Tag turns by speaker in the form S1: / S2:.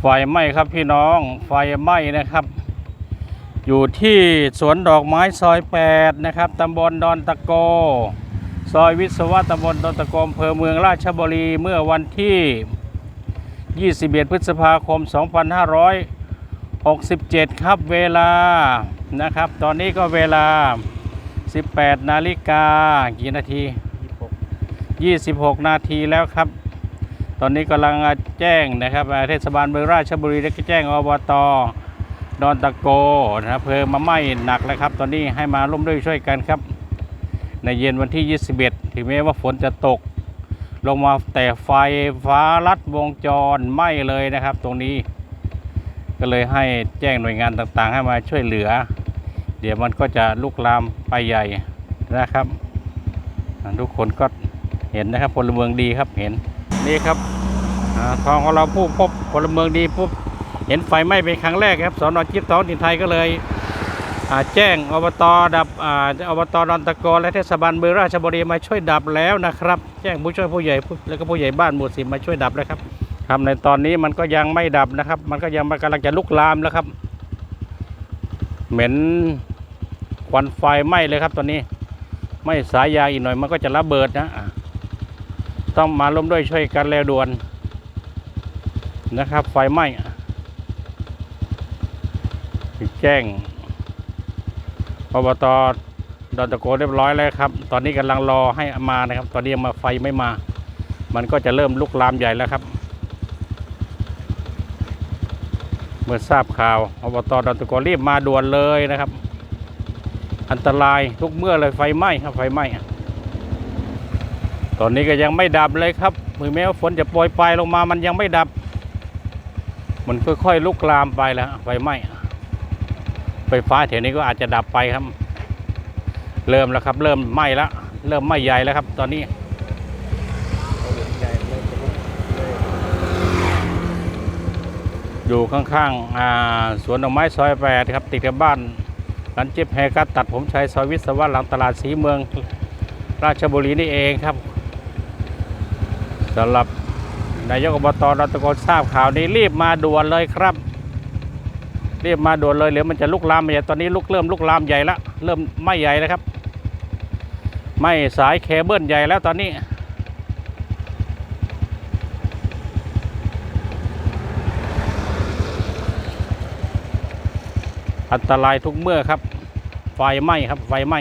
S1: ไฟไหม้ครับพี่น้องไฟไหม้นะครับ อยู่ที่สวนดอกไม้ซอย 8 นะครับตำบลดอนตะโก ซอยวิศวะตำบลดอนตะโกอำเภอเมืองราชบุรีเมื่อวันที่ 21 พฤษภาคม 2567 ครับเวลานะครับ ตอนนี้ก็เวลา 18 นาฬิกากี่นาที 26 นาทีแล้วครับ ตอนนี้กำลังแจ้งนะครับเทศบาลเมืองราชบุรีได้แจ้งอบตดอนตะโกนะครับเพลิงมาไหม้หนักแล้วครับ ตอนนี้ให้มาร่วมด้วยช่วยกันครับ ในเย็นวันที่ 21 ถึงแม้ว่าฝนจะตก ลงมาแต่ไฟฟ้าลัดวงจรไหม้เลยนะครับ ตรงนี้ ก็เลยให้แจ้งหน่วยงานต่างๆ ให้มาช่วยเหลือ เดี๋ยวมันก็จะลุกลามไปใหญ่นะครับ ทุกคนก็เห็นนะครับพลเมืองดีครับเห็น นี่ครับทองของเราผู้พบพลเมืองดีปุ๊บเห็นไฟไหม้เป็นครั้งแรกครับสอนอจิบท้องถิ่นไทยก็เลยแจ้งอบตดับอ่าอบตดอนตะโกและเทศบาลเมืองราชบุรีมาช่วยดับแล้วนะครับ แจ้งผู้ช่วยผู้ใหญ่แล้วก็ผู้ใหญ่บ้านหมู่สิบมาช่วยดับแล้วครับครับในตอนนี้มันก็ยังไม่ดับนะครับ มันก็ยังกำลังจะลุกลามแล้วครับ เหม็นควันไฟไหม้เลยครับตอนนี้ ไม่สายยางอีกหน่อยมันก็จะระเบิดนะ ต้องมาร่วมด้วยช่วยกันแล้วด่วนนะครับ ไฟไหม้แจ้งอบตดอนตะโกเรียบร้อยแล้วครับ ตอนนี้กำลังรอให้มานะครับ ตอนนี้ยังมาไฟไม่มา มันก็จะเริ่มลุกลามใหญ่แล้วครับ เมื่อทราบข่าวอบตดอนตะโกรีบมาด่วนเลยนะครับ อันตรายทุกเมื่อเลยไฟไหม้ครับไฟไหม้ ตอนนี้ก็ยังไม่ดับเลยครับถึงแม้ว่าฝนจะโปรยปลายลงมามันยังไม่ดับ มันค่อยๆลุกลามไปแล้วไฟไหม้ไฟฟ้าแถวนี้ก็อาจจะดับไปครับ เริ่มแล้วครับ เริ่มไหม้แล้วเริ่มไหม้ใหญ่แล้วครับ ตอนนี้อยู่ข้างๆสวนดอกไม้ซอยแปดครับ ติดกับบ้านร้านเจ็บแฮร์คัตตัดผมชัยซอยวิศวะหลังตลาดสีเมือง ราชบุรีนี่เองครับ สำหรับนายกอบตดอนตะโกนทราบข่าวนี้รีบมาด่วนเลยครับ รีบมาด่วนเลยเดี๋ยวมันจะลุกลามใหญ่ตอนนี้ลุกเริ่มลุกลามใหญ่แล้วเริ่มไหม่ใหญ่แล้วครับไหม่สายเคเบิลใหญ่แล้วตอนนี้อันตรายทุกเมื่อครับ ไฟไหม้ครับ ไฟไหม้